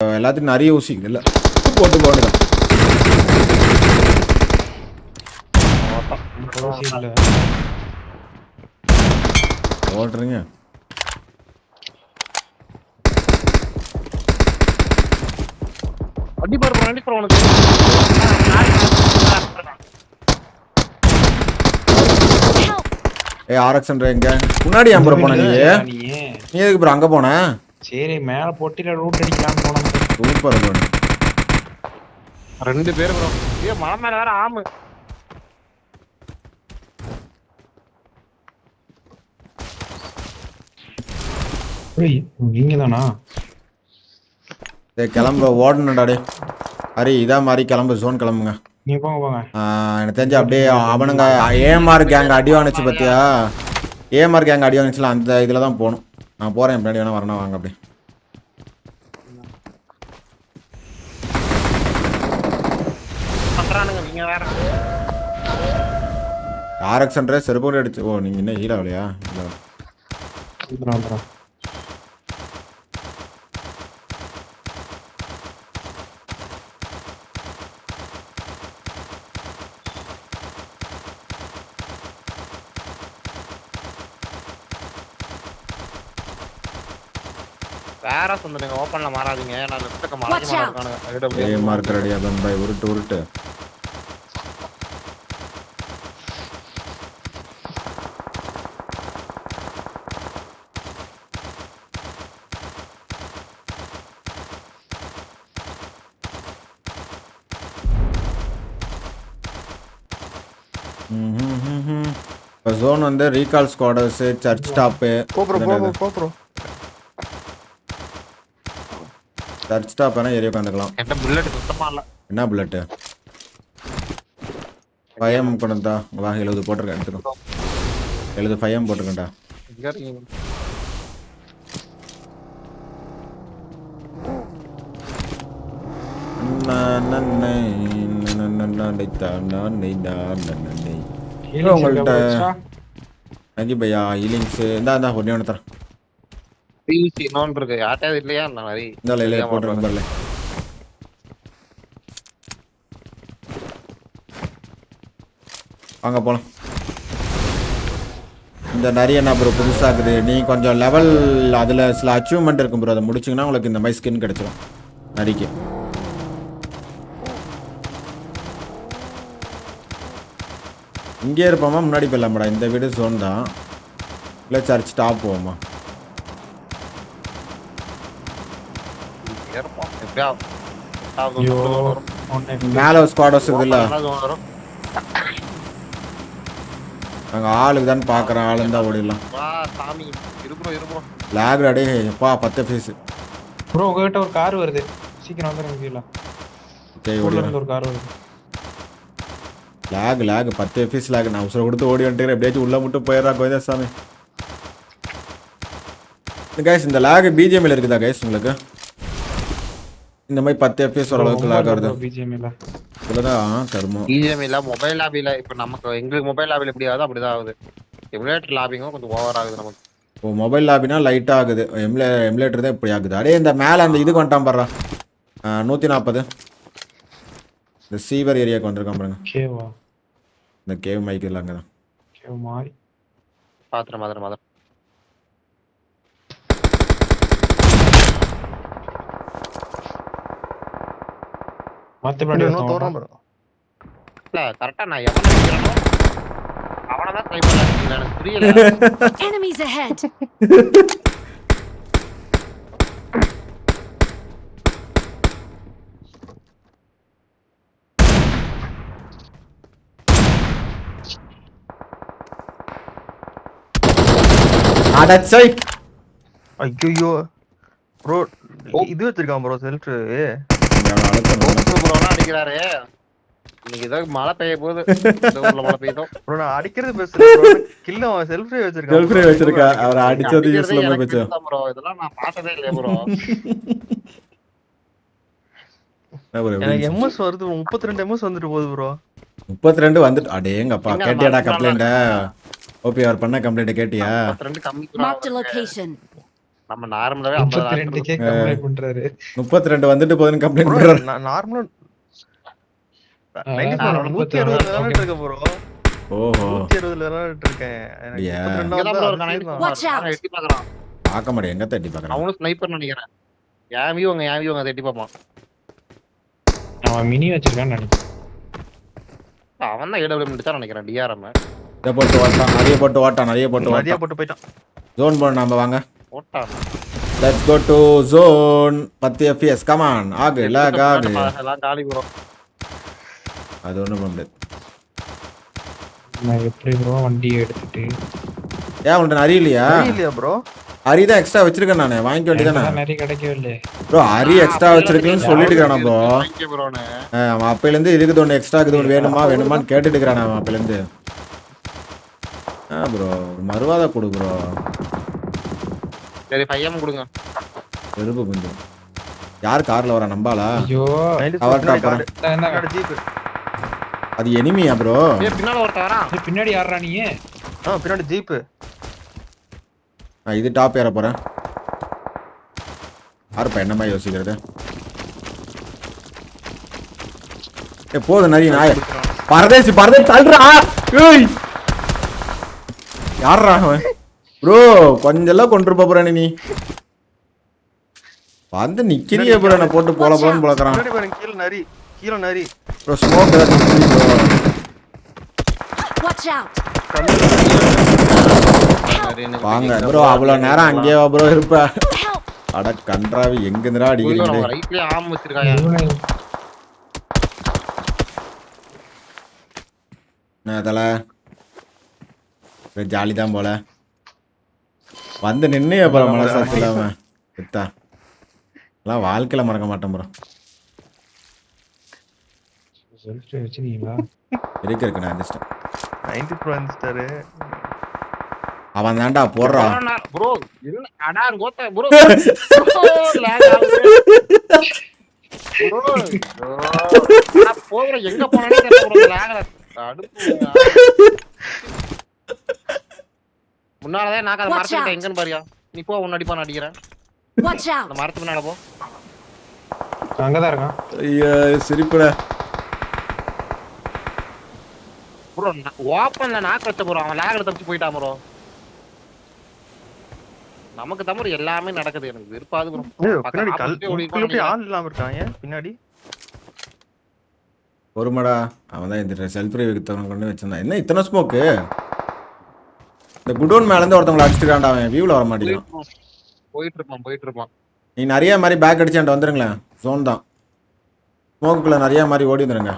எல்லாத்துக்கும் நிறைய ஊசி இல்லை. போட்டு இல்ல ஓட்டுறீங்க. வண்டி பாரு உனக்கு. Help! ஏ ஆர்எக்ஸ்ன்ற எங்க? முன்னாடி ஏன் ப்ரோ போன நீ. நீ எதுக்கு ப்ரோ அங்கே போன? சரி மேல போட்டில ரூட் அடிக்கலாம்னு போனோம் சூப்பர் ப்ரோ ரெண்டு பேரும் ப்ரோ ஐயோ மலை மேல வேற ஆமு நீங்க தானா டேய் கிளம்பு ஓடணும்டா டே ஹரி இதா மாதிரி கிளம்பு ஜோன் கிளம்புங்க. நீ போங்க போங்க. எனக்கு தெரிஞ்சு அப்படியே அவனுங்க ஏஎம்ஆர் கேங் அடி வாங்கிச்சு பார்த்தியா ஏஎம்ஆர் கேங் அடி வாங்கிச்சுல அந்த இதில் தான் போகணும். நான் போகிறேன் பின்னாடி வேணா வரணும் வாங்க அப்படியே. பண்றானுங்க நீங்க வேற. ஆர்எக்ஸ்ன்ற செருப்போடு அடிச்சு ஓ நீங்கள் என்ன வந்துடும் வந்துடும் வேற சொந்தனுங்க ஓப்பன்ல மாறாதீங்க. நான் லெஃப்ட்டுக்கு Watch மாறி out. இருக்கானுங்க. ஏஎம்ஆர் ரெடியா பம்பாய். உருட்டு உருட்டு. இப்போ ஜோன் வந்து ரீகால் ஸ்குவாடர்ஸு சர்ச் டாப்பு சர்ச் டாப் வேணால் ஏறி உட்காந்துக்கலாம் என்கிட்ட புல்லட் சுத்தமா இல்ல என்ன புல்லட்டு ஃபைவ் கொண்டு வந்தா வா எழுபது போட்டிருக்கேன் எடுத்துக்கோ எழுபது ஃபைவ் போட்டிருக்கேன்டா எங்க இருக்கீங்க Bro, உங்கள்ட்ட- நகி பையா. ஹீலிங்ஸு இந்தா இந்தா ஒன்றே ஒன்று தரேன். பியூசி இன்னொன்று இருக்கு. யார்ட்டையாவது இல்லையா? இந்த மாதிரி இந்த இல்லை விட்டுறாங்க. பாருல வாங்க போகலாம் இந்த நிறைய என்ன ப்ரோ புதுசாகுது நீ கொஞ்சம் லெவல் அதில் சில அச்சீவ்மெண்ட் இருக்கும் ப்ரோ அதை முடிச்சிங்கன்னா உங்களுக்கு இந்த மாதிரி ஸ்கின் கிடச்சிரும். நரிக்கு. இங்கே இருப்போமா முன்னாடி போயிடலாமாடா? இந்த வீடு ஜோன் தான். இல்லை சர்ச் டாப் போவோமா? மேலே zone வரும். நாங்கள் ஆளுக்கு தான் பார்க்குறேன் ஆளு இருந்தால் ஓடிடலாம். லேக் அடே எப்பா பத்து ஃபீஸு ப்ரோ உங்ககிட்ட ஒரு கார் வருது. சீக்கிரம் வந்துருங்க கீழே. சரி ஊர்ல ஓடிடலாம் ஒரு கார் வருது. லேக் லேக் பத்து ஃபீஸ் லேக் நான் அவசரம் கொடுத்து ஓடி வந்துட்டு எப்படியாச்சும் உள்ளே மட்டும் போயிடுறா கோயதா சாமி. கைஸ் இந்த லேக் பிஜிஎம்ல இருக்குதா கைஸ் உங்களுக்கு? இந்த மாதிரி பத்து எஃப்எஸ் ஓரளவுக்கு லேக் வருது பிஜிஎம் இல்ல இவ்வளோதான் தருமோ பிஜிஎம் இல்ல மொபைல் லாபில இப்ப நமக்கு எங்களுக்கு மொபைல் லாபில எப்படி ஆகுது? அப்படிதான் ஆகுது. எமுலேட்டர் லாபிங்கும் கொஞ்சம் ஓவர் ஆகுது நமக்கு. இப்போ மொபைல் லாபினா லைட்டாக ஆகுது. எம்லே எம்லேட்டர் தான் இப்படி ஆகுது. அடே இந்த மேலே அந்த இதுக்கு வந்துட்டான் பாடுறா நூற்றி நாற்பது இந்த சீவர் ஏரியாவுக்கு வந்திருக்கான் பாருங்க. கேவா. இந்த கேவ் மைக் இல்லை அங்கே தான் கேவ் மாதிரி. இன்னும் ப்ரோ இல்ல நான் எவனை அடிக்கிறானோ அவனை தான் ட்ரை பண்ண அடிக்கிறேன் எனக்கு புரியல. Enemies ahead! அடச்சை ஐயோ ப்ரோ இது வச்சிருக்கான் ப்ரோ செல்ஃப் ப்ரோலாம் அடிக்கிறாரு. இன்னைக்கு ஏதோ மழை பெய்ய போகுது. மழை பெய்யுதோ. ப்ரோ நான் அடிக்கிறது பேசுறேன் கில்ல அவன் செல்ஃப் வச்சிருக்கான். வச்சிருக்கா. அவரை அடிச்சது யூஸ்ல எனக்கு போச்சு. தெரியும் bro. இதெல்லாம் நான் பார்த்ததே இல்லையே ப்ரோ எனக்கு எம்எஸ் வருது முப்பத்தி ரெண்டு எம்எஸ் வந்துட்டு போகுது ப்ரோ முப்பத்தி ரெண்டு வந்துட்டு அடேங்கப்பா கேட்டியாடா கம்ப்ளைண்ட ஓபி அவர் பண்ண கம்ப்ளைண்ட் கேட்டியா? ரெண்டு கம்மி. நம்ம நார்மலாவே முப்பத்தி ஐம்பது ரெண்டுக்கே கம்ப்ளைண்ட் பண்றாரு. முப்பத்தி ரெண்டு வந்துட்டு போகுதுன்னு கம்ப்ளைண்ட் பண்றாரு. நார்மலா ஆ, நூத்தி முப்பத்தி அறுபது ஆறு, விளையாட்டு இருக்க ப்ரோ. ஓஹோ. நூத்தி அறுபதுல விளையாட்டு இருக்கேன் எனக்கு அப்படியா? முப்பத்தி ரெண்டாவது Watch out. எட்டி பாக்குறான். பார்க்க மாட்டேன். எங்க தட்டி பார்க்கறேன் அவனும் ஸ்னைப்பர் நினைக்கிறேன். என் வியூங்க என் வியூங்க அதை எட்டி பார்ப்பான். அவன் மினி வச்சிருக்கான்னு நினைக்கிறேன். அவன் தான் ஏடபிள்யூ நினைக்கிறேன் டிஆர்எம் இதை போட்டு ஓட்டான் நிறைய போட்டு ஓட்டான் நிறைய போட்டு ஓட்டான் போட்டு போயிட்டான். ஜோன் போன நம்ம வாங்க. ஓட்டான் லெட்ஸ் கோ டு ஜோன் பத்து எஃப்எஸ் கமான் ஆகு லாக் ஆகு. எல்லாம் காலி ப்ரோ அது ஒன்றும் பண்ண முடியாது. நான் எப்படி ப்ரோ வண்டியை எடுத்துட்டு? ஏன் உன்ட்ட நிறைய இல்லையா? இல்லையா ப்ரோ அரி தான் எக்ஸ்ட்ரா வச்சிருக்கேன் நானே. வாங்கிக்க வேண்டியதானே நிறைய கிடைக்கவே ப்ரோ அரி எக்ஸ்ட்ரா வச்சிருக்கேன்னு சொல்லிட்டு இருக்கிறான் ப்ரோ ப்ரோன்னு அவன் அப்பையிலேருந்து இருக்குது ஒன்று எக்ஸ்ட்ரா இருக்குது ஒன்று வேணுமா வேணுமான்னு கேட்டுட்டு இருக்கிறான் அவன் அப்பையிலேருந்து ஆ ப்ரோ மறுவாத கொடு ப்ரோ சரி பையன் கொடுங்க. வெறுப்பு கொஞ்சம். யார் கார்ல வரா நம்பாளா? ஐயோ. இந்தாங்க. ஜீப் அது எனிமியா ப்ரோ ஏய் பின்னால ஒருத்தன் வரான். இது பின்னாடி யாரா நீ? ஆ பின்னாடி ஜீப் நான் இது டாப் ஏற போறேன். யாருப்பா என்னமா யோசிக்கிறது? ஏ போதும் நிறைய நாய. பரதேசி பரதேசி தள்ளுறா. ஏய். யாரா அவன் ப்ரோ கொஞ்செல்லாம் கொண்டு போற நீ. வந்து நிக்கிறிய ப்ரோ என்ன போட்டு போல போலன்னு பாருங்க கீழ நரி கீழ நரி. Bro smoke bro. Watch out! வாங்க ப்ரோ அவ்வளவு நேரம் அங்கேயே ப்ரோ இருப்ப! அட கன்றாவி எங்க இருந்துடா அடிக்கிறீங்க ரைட்லயே ஆம் என்ன தல ஜாலி தான் போல. வந்து நின்று அப்புறம் மனசாட்சி இல்லாம வித்தா எல்லாம் வாழ்க்கையில மறக்க மாட்டேன் ப்ரோ. இருக்கு இருக்கு நான் எந்திரிச்சிட்டேன் நைன்டி ப்ரோ வந்துட்டாரு அவன் தான்டா போடுறா. ப்ரோ என்ன அடா கோத்த ப்ரோ. லேக் ஆகுது ப்ரோ. போகிற எங்க போனானே தெரியல ப்ரோ லேக் அடுப்பு முன்னாலதான் நான் அதை Watch மரத்துக்கிட்ட. எங்கன்னு பாரியா. நீ போ உன்ன அடிப்பா நான் அடிக்கிறேன்! அந்த மரத்து பின்னால போ. அங்கதான் இருக்கான். ஐயோ சிரிப்புடா. ப்ரோ ஓப்பன்ல நாக்கு வச்ச ப்ரோ அவன் லேக்ல தப்பிச்சு போயிட்டான் ப்ரோ. நமக்கு தான் bro எல்லாமே நடக்குது. எனக்கு விருப்பாது ப்ரோ. பின்னாடி கல் ஆள் இல்லாம இருக்கான். ஏன் பின்னாடி? பொறுமடா. அவன் தான் இந்த செல்ஃப் கொண்டு வச்சிருந்தான். என்ன இத்தனை ஸ்மோக்கு இந்த குடோன் மேல இருந்து ஒருத்தவங்களை அடிச்சுட்டான்டா அவன் வியூல வர மாட்டேங்கிறான். போயிட்டு இருப்பான் போயிட்டு இருப்பான் நீ நிறைய மாதிரி பேக் அடிச்சான்ட்டு வந்துருங்களேன். ஜோன் தான். ஸ்மோக்குள்ள நிறைய மாதிரி ஓடி வந்துருங்க.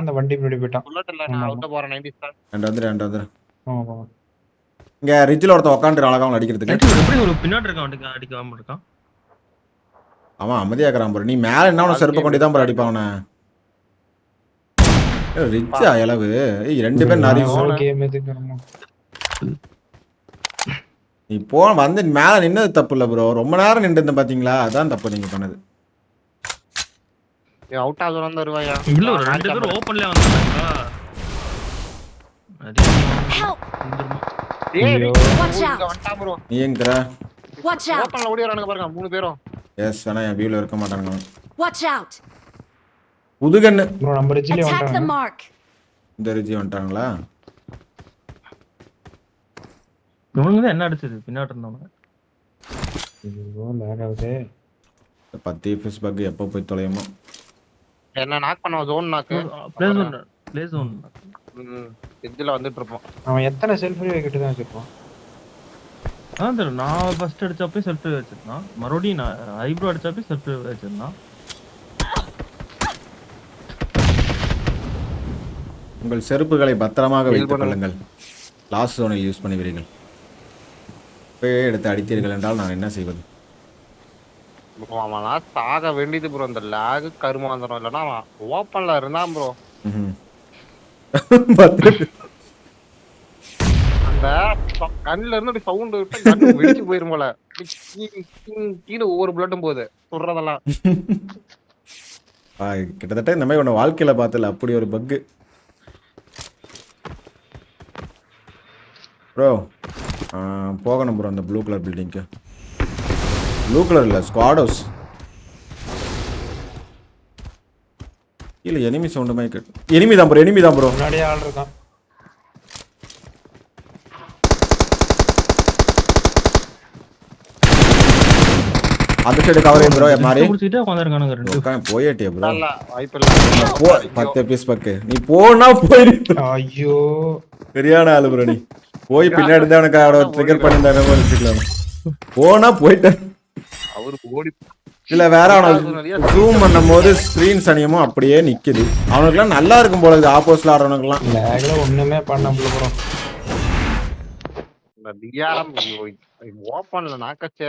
அந்த வண்டி பின்னாடி போயிட்டான். புல்லட் இல்ல நான் அவுட்ட போறேன் 90 ஸ்டார் ரெண்டு வந்துரு ரெண்டு வந்துரு. இங்க ரிட்ஜில் ஒருத்தன் உட்காந்துரு அழகா அவன் அடிக்கிறதுக்கு. எப்படி ஒரு பின்னாடி இருக்கான் அடிக்க அவன் அமைதியா இருக்கிறான் பாரு. நீ மேல என்ன செருப்ப கொண்டு தான் பாரு அடிப்பான் ரிச்சா இளவு. ஏய் ரெண்டு பேரும் நிறைய எதுக்கு நம்ம? நீ போ வந்து மேல நின்னது தப்பு இல்ல ப்ரோ ரொம்ப நேரம் நின்று இருந்தேன் பாத்தீங்களா? அதான் தப்பு நீங்க பண்ணது. அவுட் ஆகுற வந்து வருவாயா இல்ல ரெண்டு பேரும் ஓப்பன்ல வந்தாங்க ப்ரோ நீ! ஓப்பன்ல ஓடி வரானுங்க பாருங்க மூணு பேரும். எஸ் வேணா என் வியூல இருக்க மாட்டாங்க அவன். Watch out! புதுகண்ணு நம்ம the வந்துட்டாங்க! இந்த ரிஜி வந்துட்டாங்களா? இவனுங்க என்ன அடிச்சது? பின்னாடி இருந்தவங்க. ஐயோ lag ஆகுதே இந்த பத்து எஃப்எஸ் பக் எப்போ போய் தொலையுமோ. என்ன நாக் பண்ண ஜோன் நாக்கு பிளேஸ் ஒன் பிளேஸ் ஒன் இதுல வந்துட்டு இருப்போம். அவன் எத்தனை செல்ஃபி வைக்கிட்டு தான் வச்சிருப்பான். அதான் நான் ஃபர்ஸ்ட் அடிச்சப்பே செல்ஃப் வச்சிருந்தான். மறுபடியும் நான் ஐப்ரோ அடிச்சப்பே செல்ஃப் வச்சிருந்தான். உங்கள் செருப்புகளை பத்திரமாக வைத்துக். கொள்ளுங்கள். லாஸ்ட் ஜோனில் யூஸ் பண்ணுவீர்கள். இப்பவே எடுத்து அடித்தீர்கள் என்றால் நான் என்ன செய்வது? அவன்லாம் சாக வேண்டியது ப்ரோ இந்த லேக் கருமாந்திரம் இல்லைன்னா அவன் ஓப்பன்ல இருந்தான் ப்ரோ அந்த கண்ணுல இருந்து சவுண்ட் விட்டு கண்ணு வெடிச்சு போயிரும் போல. கீழே ஒவ்வொரு பிளட்டும் போகுது. சொல்றதெல்லாம் கிட்டத்தட்ட இந்த மாதிரி உன்னை வாழ்க்கையில பார்த்தல அப்படி ஒரு பக்கு ப்ரோ போகணும் ப்ரோ அந்த ப்ளூ கலர் பில்டிங்க்கு ப்ளூ கலர் இல்லை ஸ்குவாட் ஹவுஸ் இல்லை எனிமி சவுண்டு மாதிரி கேட்டு எனிமி தான் ப்ரோ எனிமி தான் ப்ரோ முன்னாடியே ஆள் இருக்கான். அந்த சைடு கவர் ப்ரோ மாதிரி குடிச்சிட்டே ரெண்டு. போயிட்டே ப்ரோ இல்ல வாய்ப்பு இல்ல போ பத்து பீஸ் பக்கு நீ போனா போயிரு. ஐயோ. சரியான ஆளு ப்ரோ நீ. போய் பின்னாடி தான் எனக்கு அவட ட்ரிகர் பண்ணியிருந்தாங்க வச்சுக்கலாம் போனா போயிட்டேன் அவரு ஓடி இல்ல வேற அவனை ஜூம் பண்ணும்போது ஸ்க்ரீன் சனியமும் அப்படியே நிக்குது. அவனுக்குலாம் நல்லா இருக்கும் போல இது ஆப்போசிட்ல ஆடுறவனுக்குலாம் லேக்ல ஒண்ணுமே பண்ண முடியல இந்த டிஆர்எம் ஓப்பன்ல நாக்கச்சே